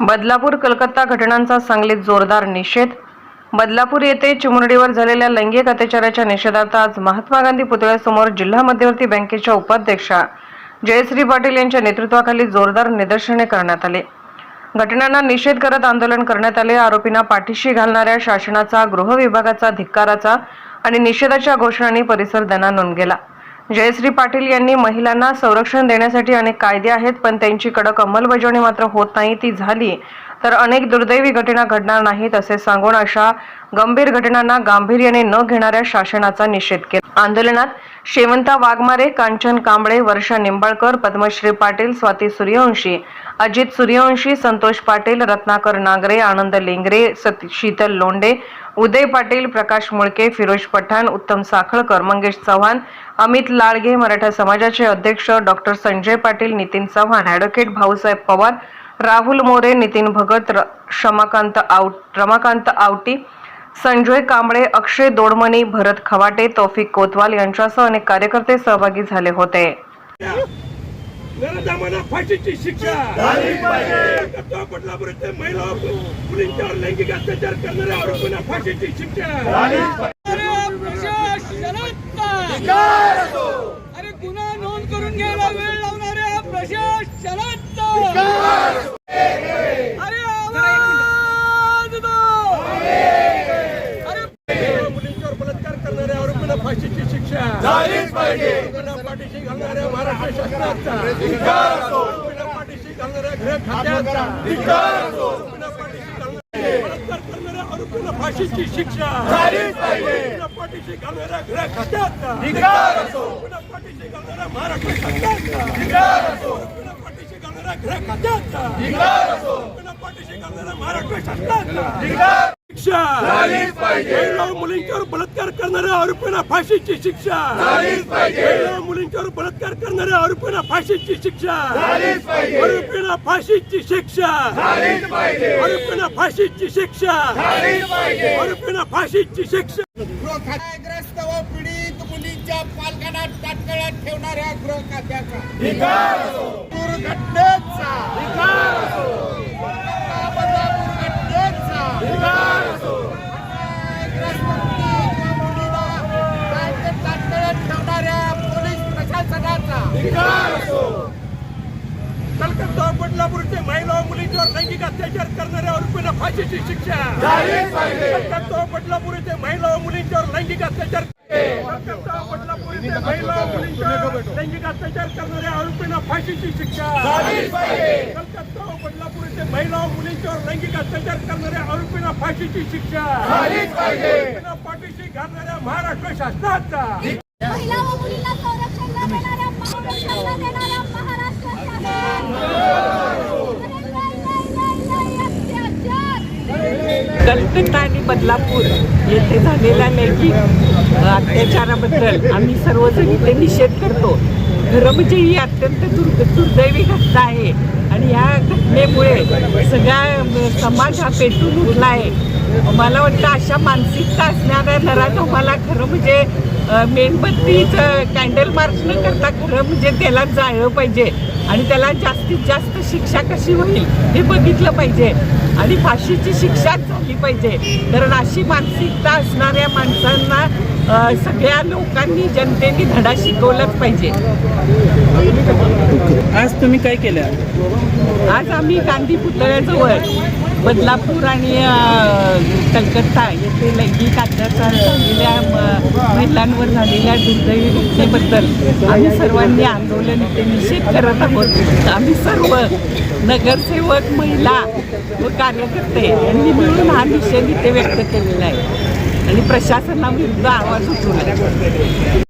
बदलापूर कलकत्ता घटनांचा सांगलीत जोरदार निषेध. बदलापूर येथे चिमुरडीवर झालेल्या लैंगिक अत्याचाराच्या निषेधार्थ आज महात्मा गांधी पुतळ्यासमोर जिल्हा मध्यवर्ती बँकेच्या उपाध्यक्षा जयश्री पाटील यांच्या नेतृत्वाखाली जोरदार निदर्शने करण्यात आले. घटनांना निषेध करत आंदोलन करण्यात आले. आरोपींना पाठीशी घालणाऱ्या शासनाचा गृह विभागाचा धिक्काराचा आणि निषेधाच्या घोषणांनी परिसर दणानून गेला. जयश्री पाटील यांनी महिलांना संरक्षण देण्यासाठी अनेक कायदे आहेत पण त्यांची कडक अंमलबजावणी मात्र होत नाही ती झाली. तर अनेक दुर्दैवी घटना घडणार नाहीत असे सांगून अशा गंभीर घटनांना गांभीर्याने न घेणाऱ्या शासनाचा निषेध केला. आंदोलनात शेवंता वाघमारे कांचन कांबळे वर्षा निंबाळकर पद्मश्री पाटील स्वाती सूर्यवंशी अजित सूर्यवंशी संतोष पाटील रत्नाकर नागरे आनंद लेंगरे सत शीतल लोंडे उदय पाटील प्रकाश मुळके फिरोज पठाण उत्तम साखळकर मंगेश चव्हाण अमित लाळगे मराठा समाजाचे अध्यक्ष डॉक्टर संजय पाटील नितीन चव्हाण ॲडव्होकेट भाऊसाहेब पवार राहुल मोरे नितीन भगत र- शमाकांत आउट रमाकांत आवटी संजय कांबळे अक्षय दोडमणी भरत खवाटे तौफिक कोतवाल यांच्यासह अनेक कार्यकर्ते सहभागी झाले होते. नरदमना फाशीची शिक्षा. तो बदलापूर येथे महिला मुलींच्यावर लैंगिक अत्याचार करणाऱ्या आरोपींना फाशीची शिक्षा. अरे गुन्हा नोंद करून घ्यायला वेळ लावणाऱ्या प्रशासनाचा अरे आवाज दो अरे मुलींच्यावर बलात्कार करणाऱ्या आरोपींना फाशीची शिक्षा झालीच पाहिजे पाठीशी घालणाऱ्या महाराष्ट्र शासनाचा आरोपींना पाठीशी घालणाऱ्या गृह खात्याचा आरोपींना पाठीशी घालणाऱ्या बलात्कार करणाऱ्या आरोपींना फाशीची शिक्षा पाठीशी घालणाऱ्या गृह खात्याचा पाठीशी घालणाऱ्या महाराष्ट्र शासनाचा पाठीशी घालणाऱ्या गृह खात्याचा पाठीशी घालणाऱ्या महाराष्ट्र शासनाचा शिक्षा. झालीच पाहिजे. मुलींच्यावर बलात्कार करणाऱ्या आरोपींना फाशीची शिक्षा. झालीच पाहिजे. मुलींच्यावर बलात्कार करणाऱ्या आरोपींना फाशीची शिक्षा. झालीच पाहिजे. आरोपींना फाशीची शिक्षा. झालीच पाहिजे. आरोपींना फाशीची शिक्षा. झालीच पाहिजे. आरोपींना फाशीची शिक्षा. ग्रस्त व पीडित मुलींच्या पालकांना ताटकळात ठेवणाऱ्या गृह खात्याचा दुर्घटनेचा. दुर्घटनेचा अन्यायग्रस्त पीडित व मुलीला कायदेत ताटकळात ठेवणाऱ्या पोलीस प्रशासनाचा कलकत्ता बदलापूरचे महिला मुलींच्यावर लैंगिक अत्याचार करणाऱ्या आरोपींना फाशीची शिक्षा. झालीच पाहिजे. कलकत्ता बदलापूर येथे महिला व मुलींच्यावर लैंगिक अत्याचार महिला मुलींच्यावर लैंगिक अत्याचार करणाऱ्या आरोपींना फाशीची शिक्षा. कलकत्ता व बदलापूर येथे महिला मुलींच्यावर लैंगिक अत्याचार करणाऱ्या आरोपींना फाशीची शिक्षा. पाठीशी घालणाऱ्या महाराष्ट्र शासनाचा. महिला व मुलींना संरक्षण कलकत्ता आणि बदलापूर येथे झालेल्या लैंगिक अत्याचाराबद्दल आम्ही सर्वजण इथे निषेध करतो. खरं म्हणजे ही अत्यंत दुर् दुर्दैवी घटना आहे. आणि या घटनेमुळे सगळा समाज हा पेटून उठला आहे. मला वाटतं अशा मानसिकता असणाऱ्या नराधमाला खरं म्हणजे मेणबत्तीचं कॅन्डल मार्च न करता खरं म्हणजे त्याला जाळलं पाहिजे. आणि त्याला जास्तीत जास्त शिक्षा कशी होईल हे बघितलं पाहिजे. आणि फाशीची शिक्षाच झाली पाहिजे. कारण अशी मानसिकता असणाऱ्या माणसांना सगळ्या लोकांनी जनतेने धडा शिकवलाच पाहिजे. आज तुम्ही काय केलं? आज आम्ही गांधी पुतळ्याजवळ बदलापूर आणि कलकत्ता ते लैंगिक अत्याचार झालेल्या म- महिलांवर झालेल्या दुर्दैवतेबद्दल आम्ही सर्वांनी आंदोलन इथे निषेध करत आहोत. आम्ही सर्व नगरसेवक महिला व कार्यकर्ते यांनी मिळून हा निषेध इथे व्यक्त केलेला आहे. आणि प्रशासनाविरुद्ध आवाज उठवला